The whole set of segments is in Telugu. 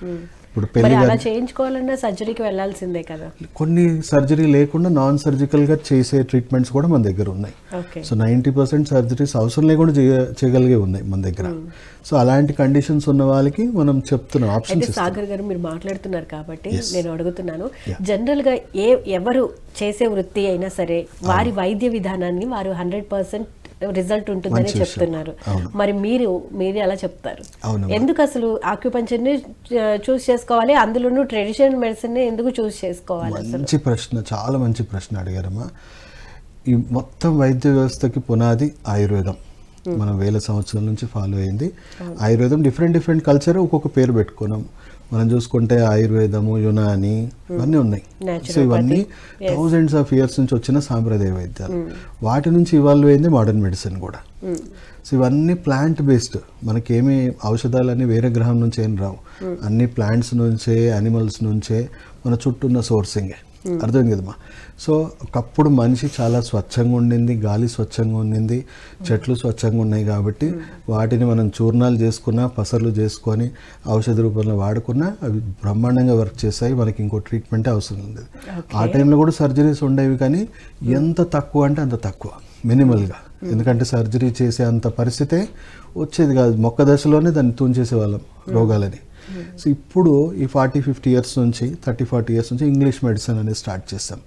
ఇప్పుడు పెళ్ళి అలా చేయించుకోవాలన్నా సర్జరీకి వెళ్ళాల్సిందే కదా. కొన్ని సర్జరీ లేకుండా నాన్ సర్జికల్గా చేసే ట్రీట్మెంట్స్ కూడా మన దగ్గర ఉన్నాయి. Okay. So ninety percent surgeries అవసరం లేకుండా చేయ- చేయగలిగే ఉన్నాయి మన దగ్గర. సో అలాంటి కండిషన్స్ ఉన్న వాళ్ళకి మనం చెప్తున్నాం ఆప్షన్స్ సాగర్ గారు మీరు మాట్లాడుతున్నారు కాబట్టి. నేను అడుగుతున్నాను. జనరల్గా ఏ ఎవరు చేసే వృత్తి అయినా సరే వారి వైద్య విధానాన్ని వారు హండ్రెడ్ పర్సెంట్ రిజల్ట్ ఉంటుందని. చెప్తున్నారు. మరి మీరు మీరు ఎలా చెప్తారు. ఎందుకు అసలు ఆక్యుపంచర్ని చూస్ చేసుకోవాలి? అందులోనూ ట్రెడిషనల్ మెడిసిన్ని ఎందుకు చూస్ చేసుకోవాలి మంచి ప్రశ్న చాలా మంచి ప్రశ్న అడిగారమ్మా. ఈ మొత్తం వైద్య వ్యవస్థకి పునాది ఆయుర్వేదం. మనం వేల సంవత్సరాల నుంచి ఫాలో అయింది. ఆయుర్వేదం డిఫరెంట్ డిఫరెంట్ కల్చర్ ఒక్కొక్క పేరు పెట్టుకున్నాం. మనం చూసుకుంటే ఆయుర్వేదము యునాని ఇవన్నీ ఉన్నాయి. సో ఇవన్నీ థౌజండ్స్ ఆఫ్ ఇయర్స్ నుంచి వచ్చిన సాంప్రదాయ వైద్యాలు. వాటి నుంచి ఇవాల్వ్ అయింది మోడర్న్ మెడిసిన్ కూడా. సో ఇవన్నీ ప్లాంట్ బేస్డ్ మనకేమి ఔషధాలన్నీ వేరే గ్రహం నుంచి ఏం రావు. అన్ని ప్లాంట్స్ నుంచే యానిమల్స్ నుంచే మన చుట్టూ ఉన్న సోర్సింగే అర్థమైంది కదమ్మా? సో ఒకప్పుడు మనిషి చాలా స్వచ్ఛంగా ఉండింది గాలి స్వచ్ఛంగా ఉండింది చెట్లు స్వచ్ఛంగా ఉన్నాయి కాబట్టి వాటిని మనం చూర్ణాలు చేసుకున్నా పసర్లు చేసుకొని ఔషధ రూపంలో వాడుకున్నా అవి బ్రహ్మాండంగా వర్క్ చేస్తాయి మనకి ఇంకో ట్రీట్మెంట్ అవసరం ఉంది ఆ టైంలో కూడా సర్జరీస్ ఉండేవి కానీ ఎంత తక్కువ అంటే అంత తక్కువ మినిమల్గా. ఎందుకంటే సర్జరీ చేసే అంత పరిస్థితే వచ్చేది కాదు. మొక్క దశలోనే దాన్ని తుంచేసే వాళ్ళం రోగాలని. సో ఇప్పుడు ఈ ఫార్టీ ఫిఫ్టీ ఇయర్స్ నుంచి థర్టీ ఫార్టీ ఇయర్స్ నుంచి ఇంగ్లీష్ మెడిసిన్ అనేది స్టార్ట్ చేస్తాం.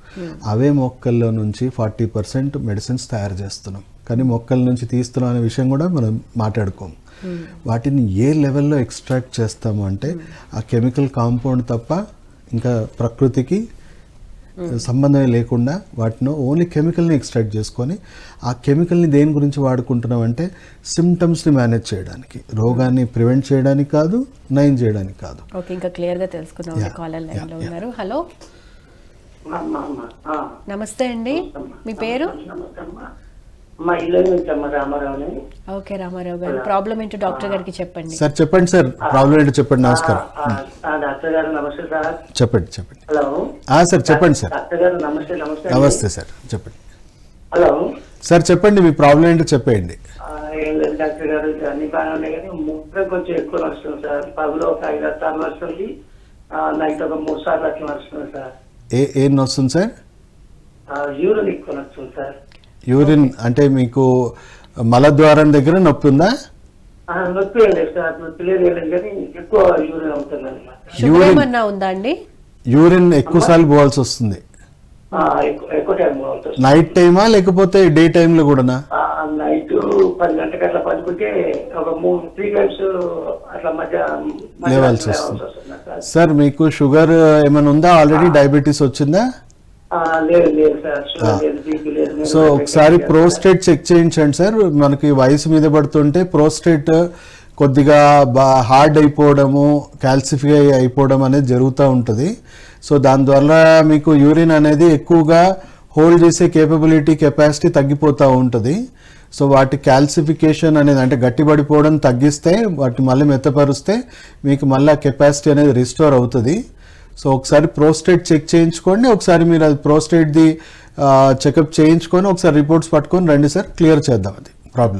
అవే మొక్కల్లో నుంచి ఫార్టీ పర్సెంట్ మెడిసిన్స్ తయారు చేస్తున్నాం. కానీ మొక్కల నుంచి తీస్తున్నాం అనే విషయం కూడా మనం మాట్లాడుకోము వాటిని ఏ లెవెల్లో ఎక్స్ట్రాక్ట్ చేస్తాము అంటే ఆ కెమికల్ కాంపౌండ్ తప్ప ఇంకా ప్రకృతికి సంబంధమే లేకుండా వాటిని ఓన్లీ కెమికల్ని ఎక్స్ట్రాక్ట్ చేసుకొని ఆ కెమికల్ని దేని గురించి వాడుకుంటున్నాం అంటే సిమ్టమ్స్ని మేనేజ్ చేయడానికి. రోగాన్ని ప్రివెంట్ చేయడానికి కాదు నయం చేయడానికి కాదు. ఓకే ఇంకా క్లియర్గా తెలుసుకుందాం. కాలర్ లైన్లో Yeah, yeah. ఉన్నారు. హలో. అమ్మ, అమ్మ, ఆ, నమస్తే అండి. మీ పేరు. మా ఇల్లు నుంచి అమ్మ రామారావుని. ఓకే రామారావు గారు. ప్రాబ్లం ఏంటో డాక్టర్ గారికి చెప్పండి. సార్ చెప్పండి సార్. ప్రాబ్లం ఏంటో చెప్పండి. నమస్కారం. డాక్టర్ గారు నమస్తే సార్. చెప్పండి చెప్పండి. హలో. ఆ, సార్ చెప్పండి సార్. డాక్టర్ గారు నమస్తే నమస్తే. నమస్తే సార్. చెప్పండి. హలో. సార్ చెప్పండి మీ ప్రాబ్లం ఏంటో చెప్పేయండి. ఆ, ఏం లేదు డాక్టర్ గారు అన్ని బాగానే ఉన్నాయి కానీ ముప్పై కొంచెం ఎక్కువ వస్తుంది సార్. పగులు ఒక ఐదు ఆరు సార్లు వస్తుంది నైట్ ఒక మూడు సార్లు అట్లా వస్తుంది సార్. ఏ ఏం వస్తుంది సార్? యూరిన్ ఎక్కువ వస్తుంది సార్. యూరిన్ అంటే మీకు మలద్వారం దగ్గర నొప్పి ఉందా? ఆ, నొప్పి ఏం లేదు సార్ నొప్పి లేదు ఏం లేదు కానీ ఎక్కువ యూరిన్ అవుతుంది ఉందా అండి? యూరిన్ ఎక్కువ సార్లు పోవాల్సి వస్తుంది. నైట్ టైమా లేకపోతే డే టైంలో కూడానా? ఆ, నైట్ పది గంటలకు అట్లా పడుకుంటే ఒక మూడు త్రీ టైమ్స్ అట్లా మధ్య మధ్య లేవాల్సి వస్తుంది. సార్. మీకు షుగర్ ఏమైనా ఉందా? ఆల్రెడీ డయాబెటీస్ వచ్చిందా? సో ఒకసారి ప్రోస్టేట్ చెక్ చేయించండి సార్. మనకి వయసు మీద పడుతుంటే ప్రోస్టేట్ కొద్దిగా బా హార్డ్ అయిపోవడము క్యాల్సిఫై అయిపోవడం అనేది జరుగుతూ ఉంటుంది. సో దాని ద్వారా మీకు యూరిన్ అనేది ఎక్కువగా హోల్డ్ చేసే కేపబిలిటీ కెపాసిటీ తగ్గిపోతూ ఉంటుంది. సో వాటి క్యాల్సిఫికేషన్ అనేది అంటే గట్టిపడిపోవడం తగ్గిస్తే వాటి మళ్ళీ మెత్తపరుస్తే మీకు మళ్ళీ కెపాసిటీ అనేది రిస్టోర్ అవుతుంది. సో ఒకసారి ప్రోస్టేట్ చెక్ చేయించుకోండి. ఒకసారి మీరు అది ప్రోస్టేట్ది చెకప్ చేయించుకొని ఒకసారి రిపోర్ట్స్ పట్టుకొని రండి సార్. క్లియర్ చేద్దాం అది. ప్రాబ్లం